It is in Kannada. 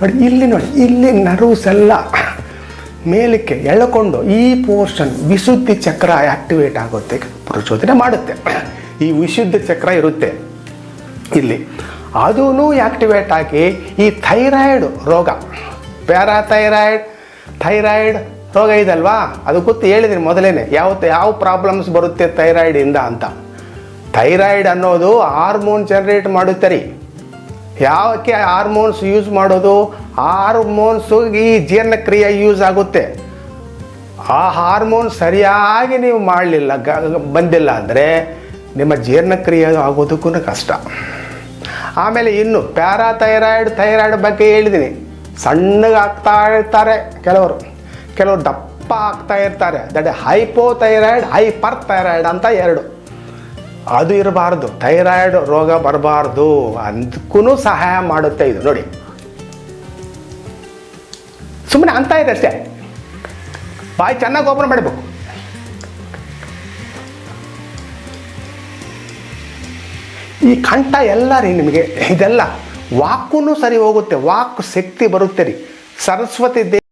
ನೋಡಿ, ಇಲ್ಲಿ ನೋಡಿ, ಇಲ್ಲಿ ನರ್ವ್ಸ್ ಎಲ್ಲ ಮೇಲಕ್ಕೆ ಎಳ್ಕೊಂಡು ಈ ಪೋರ್ಷನ್ ವಿಶುದ್ಧಿ ಚಕ್ರ ಆಕ್ಟಿವೇಟ್ ಆಗುತ್ತೆ, ಪ್ರಚೋದನೆ ಮಾಡುತ್ತೆ. ಈ ವಿಶುದ್ಧ ಚಕ್ರ ಇರುತ್ತೆ. ಇಲ್ಲಿ ಅದೂ ಆಕ್ಟಿವೇಟ್ ಆಗಿ ಈ ಥೈರಾಯ್ಡ್ ರೋಗ ಪ್ಯಾರಾಥೈರಾಯ್ಡ್ ಥೈರಾಯ್ಡ್ ರೋಗ ಇದಲ್ವಾ? ಅದು ಗೊತ್ತು ಹೇಳಿದ್ದೀನಿ ಮೊದಲೇ ಯಾವ ಯಾವ ಪ್ರಾಬ್ಲಮ್ಸ್ ಬರುತ್ತೆ ಥೈರಾಯ್ಡಿಂದ ಅಂತ. ಥೈರಾಯ್ಡ್ ಅನ್ನೋದು ಹಾರ್ಮೋನ್ ಜನರೇಟ್ ಮಾಡುತ್ತೆ ರೀ. ಯಾವಕ್ಕೆ ಹಾರ್ಮೋನ್ಸ್ ಯೂಸ್ ಮಾಡೋದು? ಹಾರ್ಮೋನ್ಸು ಈ ಜೀರ್ಣಕ್ರಿಯೆ ಯೂಸ್ ಆಗುತ್ತೆ. ಆ ಹಾರ್ಮೋನ್ ಸರಿಯಾಗಿ ನೀವು ಮಾಡಲಿಲ್ಲ ಬಂದಿಲ್ಲ ಅಂದರೆ ನಿಮ್ಮ ಜೀರ್ಣಕ್ರಿಯೆ ಆಗೋದಕ್ಕೂ ಕಷ್ಟ. ಆಮೇಲೆ ಇನ್ನು ಪ್ಯಾರಾಥೈರಾಯ್ಡ್, ಥೈರಾಯ್ಡ್ ಬಗ್ಗೆ ಹೇಳಿದ್ದೀನಿ ಸಣ್ಣಗೆ ಆಗ್ತಾ ಇರ್ತಾರೆ ಕೆಲವರು. ಕೆಲವರು ದಪ್ಪ ಆಗ್ತಾ ಇರ್ತಾರೆ. ದಟ್ ಹೈಪೋಥೈರಾಯ್ಡ್ ಹೈಪರ್ ಥೈರಾಯ್ಡ್ ಅಂತ ಎರಡು. ಅದು ಇರಬಾರ್ದು. ಥೈರಾಯ್ಡ್ ರೋಗ ಬರಬಾರ್ದು ಅದಕ್ಕೂ ಸಹಾಯ ಮಾಡುತ್ತೆ ಇದು. ನೋಡಿ. ಸುಮ್ಮನೆ ಅಂತ ಇದೆ ಅಷ್ಟೇ. ಬಾಯಿ ಚೆನ್ನಾಗಿ ಓಪನ್ ಮಾಡಬೇಕು ಈ ಕಂಠ ಎಲ್ಲ ರೀ ನಿಮಗೆ, ಇದೆಲ್ಲ ವಾಕೂ ಸರಿ ಹೋಗುತ್ತೆ, ವಾಕ್ ಶಕ್ತಿ ಬರುತ್ತೆ ರೀ. ಸರಸ್ವತಿ ದೇ